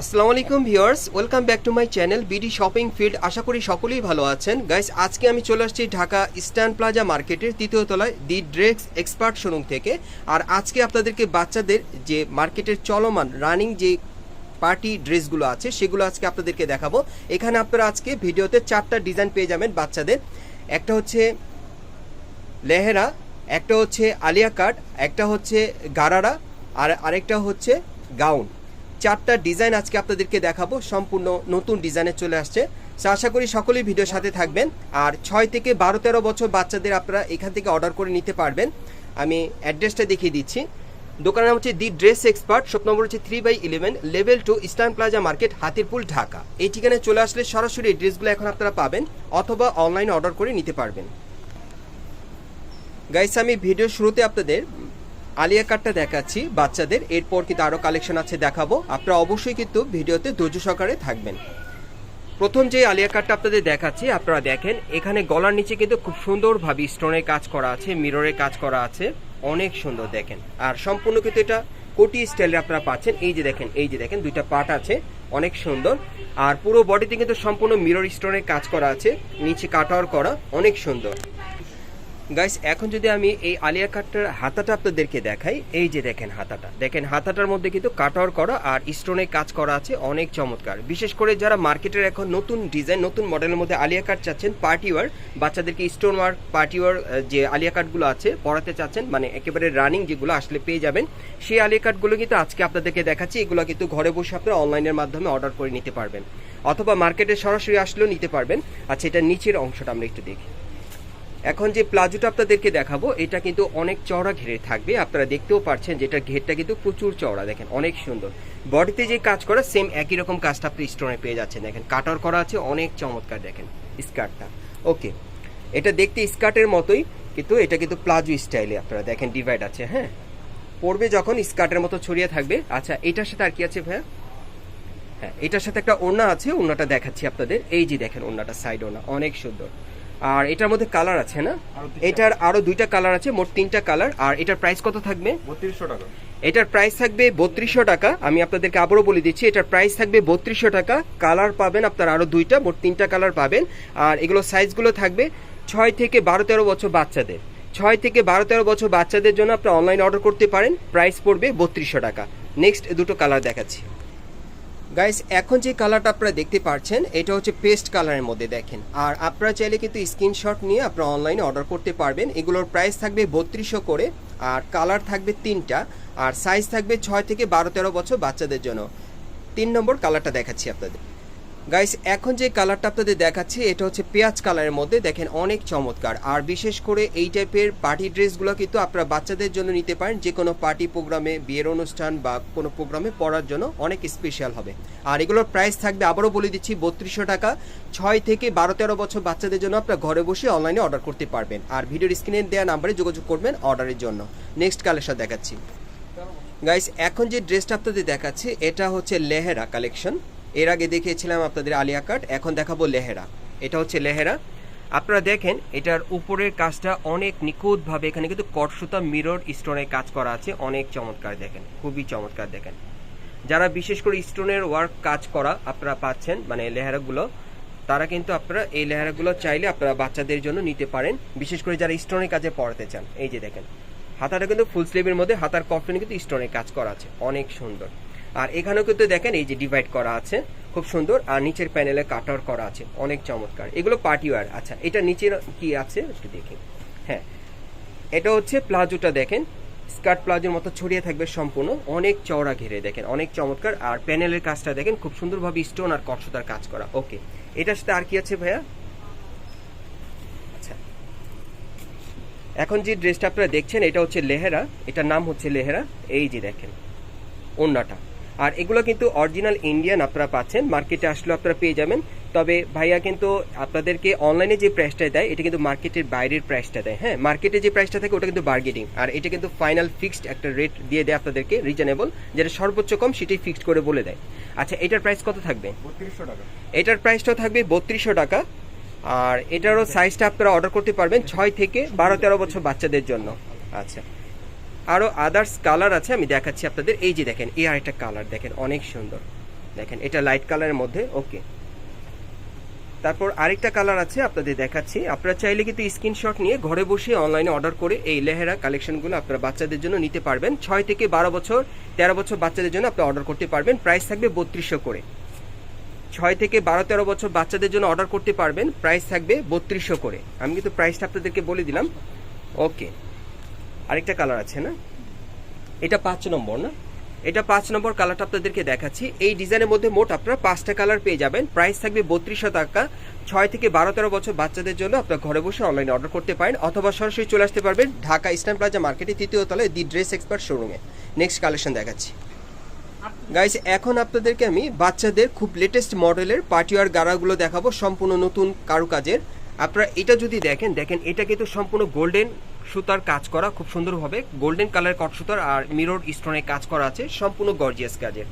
আসসালামু আলাইকুম viewers, welcome back to my channel BD shopping field আশা করি সকলেই ভালো আছেন। গাইস, আজকে আমি চলে আসছি ঢাকা ইস্টার্ন প্লাজা মার্কেটের তৃতীয় তলায় দি ড্রেক্স এক্সপার্ট শোরুম থেকে। আর আজকে আপনাদেরকে বাচ্চাদের যে মার্কেটের চলমান রানিং যে পার্টি ড্রেসগুলো আছে, সেগুলো আজকে আপনাদেরকে দেখাবো। এখানে আপনারা আজকে ভিডিওতে চারটা ডিজাইন পেয়ে যাবেন বাচ্চাদের। একটা হচ্ছে লেহেরা, একটা হচ্ছে আলিয়া কাট, একটা হচ্ছে গারারা, আর আরেকটা হচ্ছে গাউন। চারটা ডিজাইন আজকে আপনাদেরকে দেখাবো, সম্পূর্ণ নতুন ডিজাইনে চলে আসছে। আশা করি সকলেই ভিডিওর সাথে থাকবেন। আর ছয় থেকে বারো, তেরো বছর বাচ্চাদের আপনারা এখান থেকে অর্ডার করে নিতে পারবেন। আমি অ্যাড্রেসটা দেখিয়ে দিচ্ছি। দোকানের নাম হচ্ছে the dress expert, shop number হচ্ছে three by eleven, level two eastern plaza market, Hatirpool, Dhaka. এই ঠিকানায় চলে আসলে সরাসরি এই ড্রেসগুলো এখন আপনারা পাবেন, অথবা অনলাইনে অর্ডার করে নিতে পারবেন। গাইস, আমি ভিডিও শুরুতে আপনাদের আলিয়া কাটটা দেখাচ্ছি বাচ্চাদের। এরপর কিন্তু আরও কালেকশন আছে দেখাবো। আপনারা অবশ্যই কিন্তু ভিডিওতে ধৈর্য সহকারে থাকবেন। প্রথম যে আলিয়া কাটটা আপনাদের দেখাচ্ছি, আপনারা দেখেন, এখানে গলার নিচে কিন্তু খুব সুন্দরভাবে স্টোনের কাজ করা আছে মিররের কাজ করা আছে। অনেক সুন্দর দেখেন। আর সম্পূর্ণ কিন্তু এটা কোটি স্টাইলে আপনারা পাচ্ছেন। এই যে দেখেন, এই যে দেখেন, দুইটা পার্ট আছে, অনেক সুন্দর। আর পুরো বডিতে কিন্তু সম্পূর্ণ মিরর স্টোনের কাজ করা আছে, নিচে কাটার করা অনেক সুন্দর। গাইস এখন যদি আমি এই আলিয়া কাটটার হাতাটা আপনাদেরকে দেখাই, এই যে দেখেন হাতাটা। দেখেন হাতাটার মধ্যে কিন্তু কাটার করা আর স্টোনে কাজ করা আছে অনেক চমৎকার। বিশেষ করে যারা মার্কেটের এখন নতুন ডিজাইন নতুন মডেলের মধ্যে আলিয়া কাট চাচ্ছেন পার্টি ওয়ার বাচ্চাদেরকে স্টোন ওয়ার্ক পার্টি ওয়ার যে আলিয়া কাটগুলো আছে পড়াতে চাচ্ছেন মানে একেবারে রানিং যেগুলো আসলে পেয়ে যাবেন, সেই আলিয়া কাটগুলো কিন্তু আজকে আপনাদেরকে দেখাচ্ছি। এগুলো কিন্তু ঘরে বসে আপনারা অনলাইনের মাধ্যমে অর্ডার করে নিতে পারবেন। অথবা মার্কেটে সরাসরি আসলেও নিতে পারবেন। আচ্ছা এটা নিচের অংশটা আমরা একটু দেখি। এখন যে প্লাজোটা আপনাদেরকে দেখাবো, এটা কিন্তু অনেক চওড়া ঘেরে থাকবে। আপনারা দেখতেও পারছেন যে এটার ঘেরটা কিন্তু প্রচুর চওড়া, দেখেন অনেক সুন্দর। বডিতে যে কাজ করা সেম একই রকম কাজটা আপনি স্টোনে পেয়ে যাচ্ছেন। দেখেন কাটার করা আছে, অনেক চমৎকার, দেখেন স্কার্টটা ওকে এটা দেখতে স্কার্টের মতোই, কিন্তু এটা কিন্তু প্লাজো স্টাইলে আপনারা দেখেন ডিভাইড আছে হ্যাঁ? পড়বে যখন স্কার্টের মতো ছড়িয়ে থাকবে। আচ্ছা এটার সাথে আর কি আছে ভাইয়া? হ্যাঁ এটার সাথে একটা ওড়না আছে, ওড়নাটা দেখাচ্ছি আপনাদের। এই যে দেখেন, ওড়নাটা সাইড ওড়না, অনেক সুন্দর। আর এটার মধ্যে কালার আছে না? এটার আরও দুইটা কালার আছে মোট তিনটা কালার আর এটার প্রাইস কত থাকবে? বত্রিশশো টাকা। এটার প্রাইস থাকবে বত্রিশশো টাকা আমি আপনাদেরকে আবারও বলে দিচ্ছি এটার প্রাইস থাকবে বত্রিশশো টাকা কালার পাবেন আপনার আরও দুইটা মোট তিনটা কালার পাবেন আর এগুলো সাইজগুলো থাকবে ছয় থেকে বারো তেরো বছর বাচ্চাদের। ছয় থেকে বারো তেরো বছর বাচ্চাদের জন্য আপনি অনলাইন অর্ডার করতে পারেন প্রাইস পড়বে বত্রিশশো টাকা। নেক্সট দুটো কালার দেখাচ্ছি। গাইস এখন যে কালারটা আপনারা দেখতে পাচ্ছেন এটা হচ্ছে পেস্ট কালারের মধ্যে দেখেন। আর আপনারা চাইলে কিন্তু স্ক্রিনশট নিয়ে আপনারা অনলাইনে অর্ডার করতে পারবেন। এগুলোর প্রাইস থাকবে বত্রিশশো করে, আর কালার থাকবে তিনটা, আর সাইজ থাকবে ছয় থেকে বারো তেরো বছর বাচ্চাদের জন্য। তিন নম্বর কালারটা দেখাচ্ছি আপনাদের। গাইস এখন যে কালারটা আপনাদের দেখাচ্ছি, এটা হচ্ছে পেঁয়াজ কালারের মধ্যে। দেখেন, অনেক চমৎকার। আর বিশেষ করে এই টাইপের পার্টি ড্রেসগুলো কিন্তু আপনারা বাচ্চাদের জন্য নিতে পারেন। যে কোনো পার্টি প্রোগ্রামে বিয়ের অনুষ্ঠান বা কোনো প্রোগ্রামে পড়ার জন্য অনেক স্পেশাল হবে। আর এগুলোর প্রাইস থাকবে, আবারও বলে দিচ্ছি, বত্রিশশো টাকা। ছয় থেকে বারো, তেরো বছর বাচ্চাদের জন্য আপনারা ঘরে বসে অনলাইনে অর্ডার করতে পারবেন। আর ভিডিওর স্ক্রিনে দেওয়া নাম্বারে যোগাযোগ করবেন অর্ডারের জন্য। নেক্সট কালেকশন দেখাচ্ছি। গাইস এখন যে ড্রেসটা আপনাদের দেখাচ্ছি, এটা হচ্ছে লেহেরা কালেকশন এর আগে দেখিয়েছিলাম আপনাদের আলিয়া কাট এখন দেখাবো লেহেরা। এটা হচ্ছে লেহেরা। আপনারা দেখেন, এটার উপরের কাজটা অনেক নিখুঁতভাবে, এখানে কিন্তু কটসুতা মিরর স্টোনের কাজ করা আছে। অনেক চমৎকার দেখেন, খুবই চমৎকার দেখেন। যারা বিশেষ করে স্টোনের ওয়ার্ক কাজ করা আপনারা পাচ্ছেন মানে লেহেরাগুলো, তারা কিন্তু আপনারা এই লেহেরাগুলো চাইলে আপনারা বাচ্চাদের জন্য নিতে পারেন। বিশেষ করে যারা স্টোনের কাজে পড়াতে চান, এই যে দেখেন। হাতাটা কিন্তু ফুল স্লিভের মধ্যে, হাতার কফলিনে কিন্তু স্টোনের কাজ করা আছে। অনেক সুন্দর। আর এখানেও কিন্তু দেখেন এই যে ডিভাইড করা আছে, খুব সুন্দর। আর নিচের প্যানেলে কাটার করা আছে, অনেক চমৎকার। এগুলো পার্টি ওয়ার আচ্ছা এটা নিচের কি আছে? একটু দেখি। হ্যাঁ এটা হচ্ছে প্লাজোটা দেখেন। স্কার্ট প্লাজোর মতো ছড়িয়ে থাকবে সম্পূর্ণ। অনেক চওড়া ঘিরে দেখেন, অনেক চমৎকার। আর প্যানেলের কাজটা দেখেন, খুব সুন্দরভাবে স্টোন আর কটসতার কাজ করা। ওকে, এটার সাথে আর কি আছে ভাইয়া? আচ্ছা এখন যে ড্রেসটা আপনারা দেখছেন, এটা হচ্ছে লেহেরা। এটার নাম হচ্ছে লেহেরা। এই যে দেখেন, ওন্নাটা। আর এগুলো কিন্তু অরিজিনাল ইন্ডিয়ান আপনারা পাচ্ছেন। মার্কেটে আসলে আপনারা পেয়ে যাবেন। তবে ভাইয়া কিন্তু আপনাদেরকে অনলাইনে যে প্রাইসটা দেয় এটা কিন্তু মার্কেটের বাইরের প্রাইসটা দেয় হ্যাঁ? মার্কেটে যে প্রাইসটা থাকে ওটা কিন্তু বার্গেটিং আর এটা কিন্তু ফাইনাল ফিক্সড একটা রেট দিয়ে দেয় আপনাদেরকে রিজনেবল যেটা সর্বোচ্চ কম সেটাই ফিক্সড করে বলে দেয়। আচ্ছা এটার প্রাইস কত থাকবে? টাকা। এটার প্রাইসটা থাকবে বত্রিশশো টাকা। আর এটারও সাইজটা আপনারা অর্ডার করতে পারবেন ছয় থেকে বারো তেরো বছর বাচ্চাদের জন্য। আচ্ছা আরও আদার্স কালার আছে, আমি দেখাচ্ছি আপনাদের। এই যে দেখেন, এই আরেকটা কালার দেখেন, অনেক সুন্দর। দেখেন, এটা লাইট কালারের মধ্যে ওকে তারপর আরেকটা কালার আছে, আপনাদের দেখাচ্ছি। আপনারা চাইলে কিন্তু স্ক্রিনশট নিয়ে ঘরে বসে অনলাইনে অর্ডার করে এই লেহেরা কালেকশনগুলো আপনারা বাচ্চাদের জন্য নিতে পারবেন। ছয় থেকে বারো বছর, তেরো বছর বাচ্চাদের জন্য আপনি অর্ডার করতে পারবেন। প্রাইস থাকবে বত্রিশশো করে। ছয় থেকে বারো, তেরো বছর বাচ্চাদের জন্য অর্ডার করতে পারবেন। প্রাইস থাকবে বত্রিশশো করে। আমি কিন্তু প্রাইসটা আপনাদেরকে বলে দিলাম। ওকে আরেকটা কালার আছে না? এটা পাঁচ নম্বর না? এটা পাঁচ নম্বর কালারটা আপনাদেরকে দেখাচ্ছি। এই ডিজাইনের মধ্যে মোট আপনারা পাঁচটা কালার পেয়ে যাবেন। প্রাইস থাকবে বত্রিশশো টাকা ছয় থেকে বারো তেরো বছর বাচ্চাদের জন্য আপনার ঘরে বসে অনলাইনে অর্ডার করতে পারেন। অথবা সরাসরি চলে আসতে পারবেন ঢাকা ইস্টার্ন প্লাজা মার্কেটে তৃতীয় তলায় দি ড্রেস এক্সপার্ট শোরুমে নেক্সট কালেকশন দেখাচ্ছি। গাইস এখন আপনাদেরকে আমি বাচ্চাদের খুব লেটেস্ট মডেলের পার্টিওয়ার গাড়াগুলো দেখাবো। সম্পূর্ণ নতুন কারুকাজের। আপনারা এটা যদি দেখেন দেখেন এটা কিন্তু সম্পূর্ণ গোল্ডেন সুতার কাজ করা খুব সুন্দরভাবে। গোল্ডেন কালার কট সুতার আর মিরর স্টোনে কাজ করা আছে, সম্পূর্ণ গর্জিয়াস কাজের।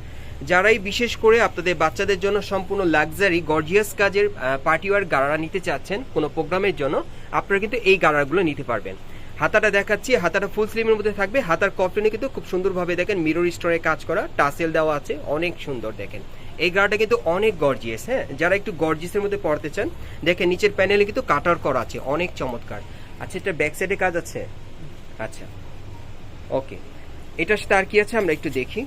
যারাই বিশেষ করে আপনাদের বাচ্চাদের জন্য সম্পূর্ণ লাক্সারি গর্জিয়াস কাজের পার্টিওয়ার গাড়া নিতে চাচ্ছেন কোনো প্রোগ্রামের জন্য, আপনারা কিন্তু এই গাড়াগুলো নিতে পারবেন। হাতাটা দেখাচ্ছি, হাতাটা ফুল স্লিমের মধ্যে থাকবে। হাতার কটনে কিন্তু খুব সুন্দরভাবে দেখেন মিরর স্টোরে কাজ করা টাসেল দেওয়া আছে, অনেক সুন্দর দেখেন। এই গাড়াটা কিন্তু অনেক গর্জিয়াস হ্যাঁ? যারা একটু গর্জিয়াসের মধ্যে পড়তে চান, দেখেন নিচের প্যানেলে কিন্তু কাটার করা আছে, অনেক চমৎকার। আচ্ছা এটা ব্যাক সাইডে কাজ আছে? আচ্ছা। ওকে এটার সাথে আর কি আছে? আমরা একটু দেখি।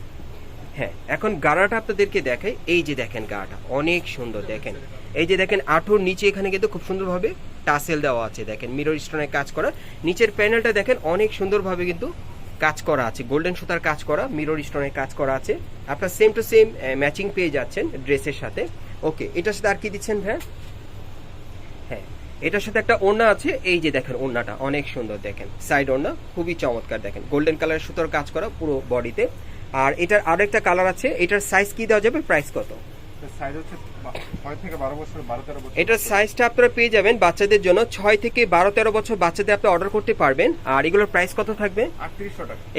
হ্যাঁ এখন গাড়াটা আপনাদেরকে দেখাই। এই যে দেখেন গাড়াটা, অনেক সুন্দর, দেখেন। এই যে দেখেন, আঠুর নিচে এখানে কিন্তু খুব সুন্দরভাবে টাসেল দেওয়া আছে, দেখেন। মিরর স্টোনের কাজ করা। নিচের প্যানেলটা দেখেন, অনেক সুন্দরভাবে কিন্তু কাজ করা আছে। গোল্ডেন সুতার কাজ করা মিরর স্টোনের কাজ করা আছে। আপনার সেম টু সেম ম্যাচিং পেয়ে যাচ্ছেন ড্রেসের সাথে। ওকে এটার সাথে আর কি দিচ্ছেন হ্যাঁ এটার সাথে একটা ওড়না আছে, এই যে দেখেন ওড়নাটা, অনেক সুন্দর দেখেন। সাইড ওড়না, খুবই চমৎকার দেখেন। গোল্ডেন কালারের সুতোর কাজ করা পুরো বডিতে আর এটার আরও একটা কালার আছে, এটার সাইজ কি দেওয়া যাবে প্রাইস কত? এটার সাইজটা আপনারা পেয়ে যাবেন বাচ্চাদের জন্য। ছয় থেকে বারো তেরো বছর বাচ্চাদের আপনি অর্ডার করতে পারবেন। আর এগুলোর প্রাইস কত থাকবে?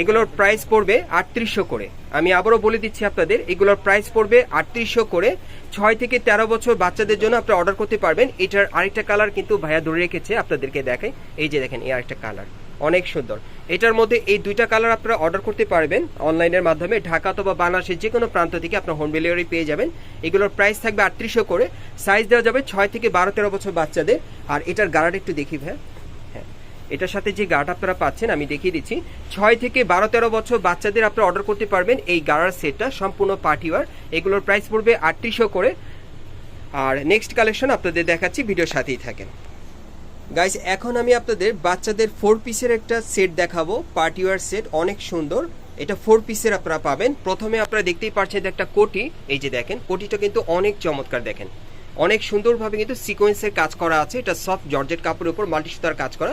এগুলোর প্রাইস পড়বে আটত্রিশশো করে। আমি আবারও বলে দিচ্ছি আপনাদের এগুলোর প্রাইস পড়বে আটত্রিশশো করে। ছয় থেকে তেরো বছর বাচ্চাদের জন্য আপনি অর্ডার করতে পারবেন। এটার আরেকটা কালার কিন্তু ভাইয়া ধরে রেখেছে আপনাদেরকে দেখাই। এই যে দেখেন এই আরেকটা কালার অনেক সুন্দর। এটার মধ্যে এই দুইটা কালার আপনারা অর্ডার করতে পারবেন অনলাইনের মাধ্যমে। ঢাকা অথবা বাংলাদেশের যে কোনো প্রান্ত থেকে আপনার হোম ডেলিভারি পেয়ে যাবেন। এগুলোর প্রাইস থাকবে আটত্রিশশো করে। সাইজ দেওয়া যাবে ছয় থেকে বারো তেরো বছর বাচ্চাদের। আর এটার গাড়াটা একটু দেখি ভাই হ্যাঁ এটার সাথে যে গাড় আপনারা পাচ্ছেন, আমি দেখিয়ে দিচ্ছি। ছয় থেকে বারো তেরো বছর বাচ্চাদের আপনারা অর্ডার করতে পারবেন এই গাড়ার সেটটা, সম্পূর্ণ পার্টিওয়ার এগুলোর প্রাইস পড়বে আটত্রিশশো করে। আর নেক্সট কালেকশন আপনাদের দেখাচ্ছি, ভিডিওর সাথেই থাকেন। গাইস এখন আমি আপনাদের বাচ্চাদের ফোর পিসের একটা সেট দেখাবো। পার্টিওয়ার সেট অনেক সুন্দর। এটা ফোর পিসের আপনারা পাবেন। প্রথমে আপনারা দেখতেই পাচ্ছেন একটা কোটি। এই যে দেখেন, কোটিটা কিন্তু অনেক চমৎকার দেখেন। অনেক সুন্দরভাবে কিন্তু সিকোয়েন্সের কাজ করা আছে। এটা সফট জর্জেট কাপড়ের উপর, মাল্টি সুতার কাজ করা।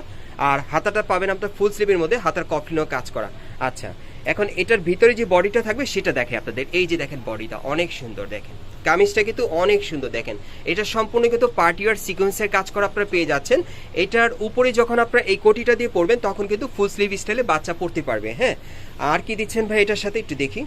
আর হাতাটা পাবেন আপনার ফুল স্লিভের মধ্যে, হাতার কফলিনও কাজ করা। আচ্ছা এখন এটার ভিতরে যে বডিটা থাকবে, সেটা দেখে আপনাদের। এই যে দেখেন বডিটা, অনেক সুন্দর দেখেন। কামিজটা কিন্তু অনেক সুন্দর দেখেন। এটা সম্পূর্ণ কিন্তু পার্টিওয়ার সিকোয়েন্সের কাজ করা আপনারা পেয়ে যাচ্ছেন। এটার উপরে যখন আপনারা এই কোটিটা দিয়ে পরবেন, তখন কিন্তু ফুল স্লিভ স্টাইলে বাচ্চা পড়তে পারবে হ্যাঁ? আর কি দিচ্ছেন ভাই এটার সাথে একটু দেখি।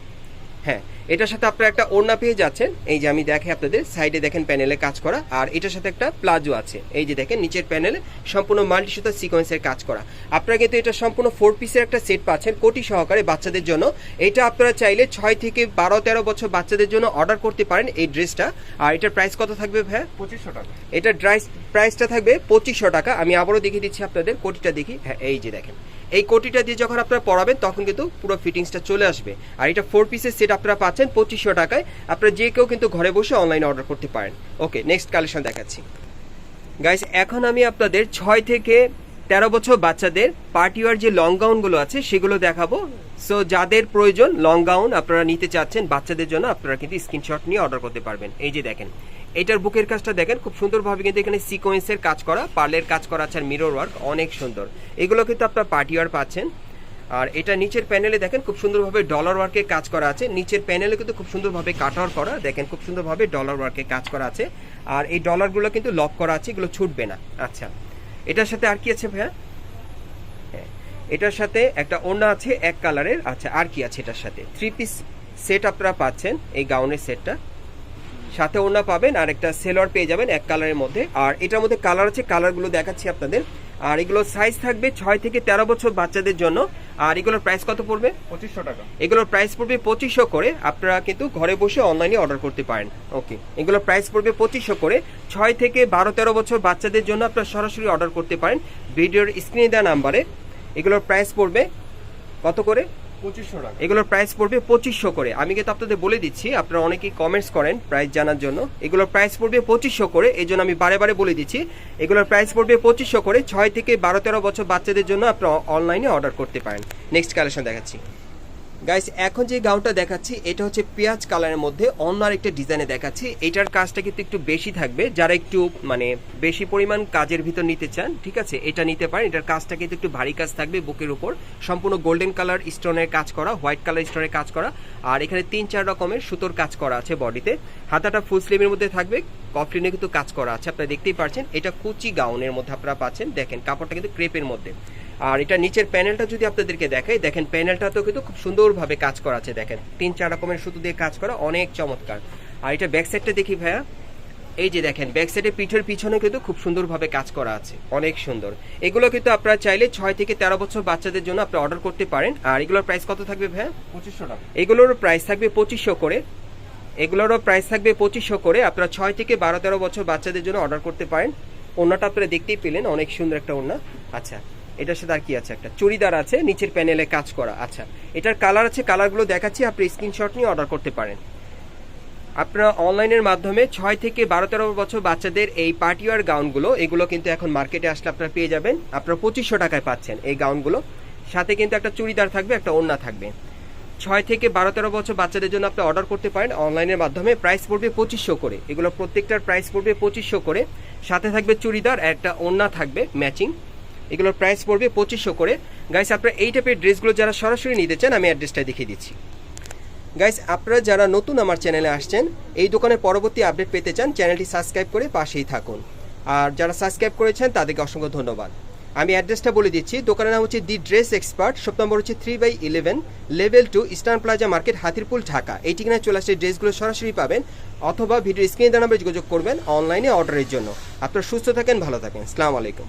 হ্যাঁ এটার সাথে আপনারা একটা ওড়না পেয়ে যাচ্ছেন। এই যে আমি দেখে আপনাদের সাইডে দেখেন প্যানেলে কাজ করা। আর এটার সাথে একটা প্লাজো আছে। এই যে দেখেন নিচের প্যানেলে সম্পূর্ণ মাল্টি সুতা সিকোয়েন্সের কাজ করা। আপনারা কিন্তু এটা সম্পূর্ণ ফোর পিসের একটা সেট পাচ্ছেন কোটি সহকারে বাচ্চাদের জন্য। এটা আপনারা চাইলে ছয় থেকে বারো তেরো বছর বাচ্চাদের জন্য অর্ডার করতে পারেন এই ড্রেসটা আর এটার প্রাইস কত থাকবে ভাইয়া? পঁচিশশো টাকা। এটার ড্রাইস প্রাইসটা থাকবে পঁচিশশো টাকা। আমি আবারও দেখিয়ে দিচ্ছি আপনাদের কোটিটা দেখি। হ্যাঁ এই যে দেখেন। এই কোটিটা দিয়ে যখন আপনারা পড়াবেন, তখন কিন্তু পুরো ফিটিংসটা চলে আসবে। আর এটা ফোর পিসের সেট আপনারা পাচ্ছেন পঁচিশশো টাকায়। আপনারা যে কেউ কিন্তু ঘরে বসে অনলাইনে অর্ডার করতে পারেন। ওকে নেক্সট কালেকশন দেখাচ্ছি। গাইস এখন আমি আপনাদের ছয় থেকে তেরো বছর বাচ্চাদের পার্টিওয়ার যে লং গাউনগুলো আছে, সেগুলো দেখাবো। সো যাদের প্রয়োজন লং গাউন আপনারা নিতে চাচ্ছেন, বাচ্চাদের জন্য আপনারা কিন্তু স্ক্রিনশট নিয়ে অর্ডার করতে পারবেন। এই যে দেখেন, এটার বুকের কাজটা দেখেন, খুব সুন্দরভাবে কিন্তু এখানে সিকোয়েন্সের কাজ করা পার্লের কাজ করা আছে, আর মিরর ওয়ার্ক অনেক সুন্দর। এগুলো কিন্তু আপনার পার্টিওয়ার পাচ্ছেন। আর এটা নিচের প্যানেলে দেখেন, খুব সুন্দরভাবে ডলার ওয়ার্কে কাজ করা আছে। নিচের প্যানেলে কিন্তু খুব সুন্দরভাবে কাটার করা, দেখেন খুব সুন্দরভাবে ডলার ওয়ার্কে কাজ করা আছে। আর এই ডলারগুলো কিন্তু লক করা আছে, এগুলো ছুটবে না। আচ্ছা। এটার সাথে আর কি আছে ভাইয়া? হ্যাঁ, এটার সাথে একটা ওড়না আছে এক কালারের। আচ্ছা আর কি আছে এটার সাথে? থ্রি পিস সেট আপনারা পাচ্ছেন এই গাউনের সেটটা। সাথে ওড়না পাবেন আর একটা সেলর পেয়ে যাবেন এক কালারের মধ্যে। আর এটার মধ্যে কালার আছে কালারগুলো দেখাচ্ছি আপনাদের। আর এগুলোর সাইজ থাকবে ছয় থেকে তেরো বছর বাচ্চাদের জন্য। আর এগুলোর প্রাইস কত পড়বে? পঁচিশশো টাকা। এগুলোর প্রাইস পড়বে পঁচিশশো করে। আপনারা কিন্তু ঘরে বসে অনলাইনে অর্ডার করতে পারেন। ওকে এগুলোর প্রাইস পড়বে পঁচিশশো করে। ছয় থেকে বারো তেরো বছর বাচ্চাদের জন্য আপনারা সরাসরি অর্ডার করতে পারেন। ভিডিওর স্ক্রিনে দেওয়া নাম্বারে এগুলোর প্রাইস পড়বে কত করে? এগুলোর প্রাইস পড়বে পঁচিশশো করে। আমি কিন্তু আপনাদের বলে দিচ্ছি, আপনারা অনেকেই কমেন্টস করেন প্রাইস জানার জন্য। এগুলোর প্রাইস পড়বে পঁচিশশো করে এই জন্য আমি বারে বারে বলে দিচ্ছি, এগুলোর প্রাইস পড়বে পঁচিশশো করে, ছয় থেকে বারো তেরো বছর বাচ্চাদের জন্য আপনারা অনলাইনে অর্ডার করতে পারেন। নেক্সট কালেকশন দেখাচ্ছি। গাইস এখন যে গাউনটা দেখাচ্ছি, এটা হচ্ছে পেঁয়াজ কালারের মধ্যে অন্য আরেকটা ডিজাইনে দেখাচ্ছি। এটার কাজটা কিন্তু একটু বেশি থাকবে। যারা একটু মানে বেশি পরিমাণ কাজের ভিতর নিতে চান, ঠিক আছে, এটা নিতে পারেন। এটার কাজটা কিন্তু একটু ভারী কাজ থাকবে বুকের উপর। সম্পূর্ণ গোল্ডেন কালার স্টোনের কাজ করা হোয়াইট কালার স্টোনের কাজ করা। আর এখানে তিন চার রকমের সুতোর কাজ করা আছে বডিতে হাতাটা ফুল স্লিভের মধ্যে থাকবে। কফলিনে কিন্তু কাজ করা আছে, আপনারা দেখতেই পাচ্ছেন এটা কুচি গাউনের মধ্যে আপনারা পাচ্ছেন। দেখেন, কাপড়টা কিন্তু ক্রেপের মধ্যে। আর এটা নিচের প্যানেলটা যদি আপনাদেরকে দেখাই দেখেন প্যানেলটাতেও কিন্তু খুব সুন্দরভাবে কাজ করা আছে দেখেন। তিন চার রকমের সুতো দিয়ে কাজ করা অনেক চমৎকার। আর এটা ব্যাক সাইডটা দেখি ভাইয়া। এই যে দেখেন ব্যাক সাইডে পিঠের পিছনে কিন্তু খুব সুন্দরভাবে কাজ করা আছে অনেক সুন্দর। এগুলো কিন্তু আপনারা চাইলে ছয় থেকে তেরো বছর বাচ্চাদের জন্য আপনি অর্ডার করতে পারেন। আর এগুলোর প্রাইস কত থাকবে ভাইয়া? পঁচিশশো টাকা। এগুলোর প্রাইস থাকবে পঁচিশশো করে। এগুলোরও প্রাইস থাকবে পঁচিশশো করে। আপনারা ছয় থেকে বারো তেরো বছর বাচ্চাদের জন্য অর্ডার করতে পারেন। ওড়নাটা আপনারা দেখতেই পেলেন অনেক সুন্দর একটা ওড়না। আচ্ছা এটার সাথে আর কি আছে? একটা চুড়িদার আছে, নিচের প্যানেলে কাজ করা। আচ্ছা এটার কালার আছে, কালারগুলো দেখাচ্ছি, আপনি স্ক্রিনশট নিয়ে অর্ডার করতে পারেন। আপনারা অনলাইনের মাধ্যমে ছয় থেকে বারো তেরো বছর বাচ্চাদের এই পার্টিওয়ার গাউনগুলো এগুলো কিন্তু এখন মার্কেটে আসলে আপনারা পেয়ে যাবেন। আপনারা পঁচিশশো টাকায় পাচ্ছেন এই গাউনগুলো সাথে কিন্তু একটা চুড়িদার থাকবে, একটা ওড়না থাকবে। ছয় থেকে বারো তেরো বছর বাচ্চাদের জন্য আপনি অর্ডার করতে পারেন অনলাইনের মাধ্যমে। প্রাইস পড়বে পঁচিশশো করে। এগুলো প্রত্যেকটার প্রাইস পড়বে পঁচিশশো করে। সাথে থাকবে চুড়িদার, একটা ওড়না থাকবে ম্যাচিং এগুলোর প্রাইস পড়বে পঁচিশশো করে। গাইস আপনারা এই টাইপের ড্রেসগুলো যারা সরাসরি নিতে চান, আমি অ্যাড্রেসটা দেখিয়ে দিচ্ছি। গাইস আপনারা যারা নতুন আমার চ্যানেলে আসছেন, এই দোকানের পরবর্তী আপডেট পেতে চান চ্যানেলটি সাবস্ক্রাইব করে পাশেই থাকুন। আর যারা সাবস্ক্রাইব করেছেন, তাদেরকে অসংখ্য ধন্যবাদ। আমি অ্যাড্রেসটা বলে দিচ্ছি, দোকানের নাম হচ্ছে the dress expert shop number হচ্ছে three by eleven level two eastern plaza market Hatirpool, Dhaka. এই ঠিকানায় চলে আসছে ড্রেসগুলো সরাসরি পাবেন, অথবা ভিডিও স্ক্রিনে দেওয়া নাম্বারে যোগাযোগ করবেন অনলাইনে অর্ডারের জন্য। আপনারা সুস্থ থাকেন, ভালো থাকেন। আসসালামু আলাইকুম।